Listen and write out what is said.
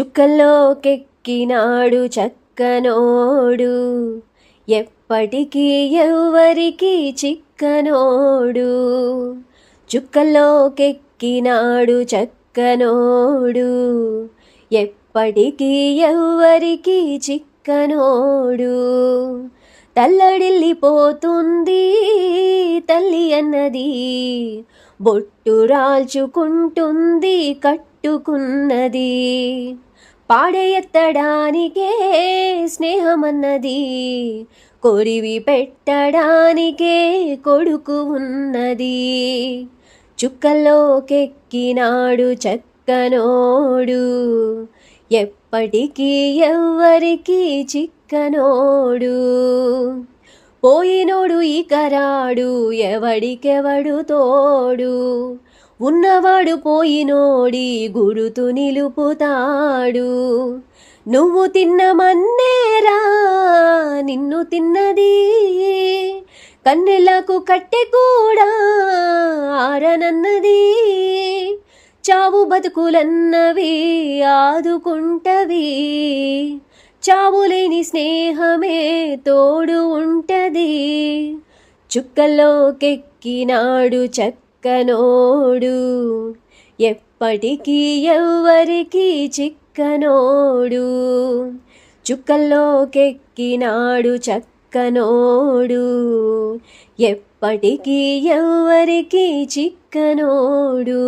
చుక్కల్లోకెక్కినాడు చక్కనోడు. ఎప్పటికీ ఎవ్వరికి చిక్కనోడు. చుక్కల్లోకెక్కినాడు చక్కనోడు. ఎప్పటికీ ఎవ్వరికి చిక్కనోడు. తల్లడిల్లిపోతుంది తల్లి అన్నది. బొట్టు రాల్చుకుంటుంది కట్టుకున్నది. పాడెత్తడానికే స్నేహమన్నది. కొరివి పెట్టడానికే కొడుకు ఉన్నది. చుక్కల్లోకెక్కినాడు చక్కనోడు. ఎప్పటికీ ఎవరికీ చిక్కనోడు. పోయినోడు ఇకరాడు ఎవడికెవడు తోడు? ఉన్నవాడు పోయినోడి గురుతు నిలుపుతాడు. నువ్వు తిన్న మన్నేరా నిన్ను తిన్నది కన్నెలకు కట్టె కూడా ఆరనన్నది. చావు బతుకులన్నవి ఆదుకుంటవి. చావులేని స్నేహమే తోడు ఉంటది. చుక్కల్లోకెక్కినాడు చక్కనోడు. ఎప్పటికీ ఎవ్వరికి చిక్కనోడు. చుక్కల్లోకెక్కినాడు చక్కనోడు. ఎప్పటికీ ఎవ్వరికి చిక్కనోడు.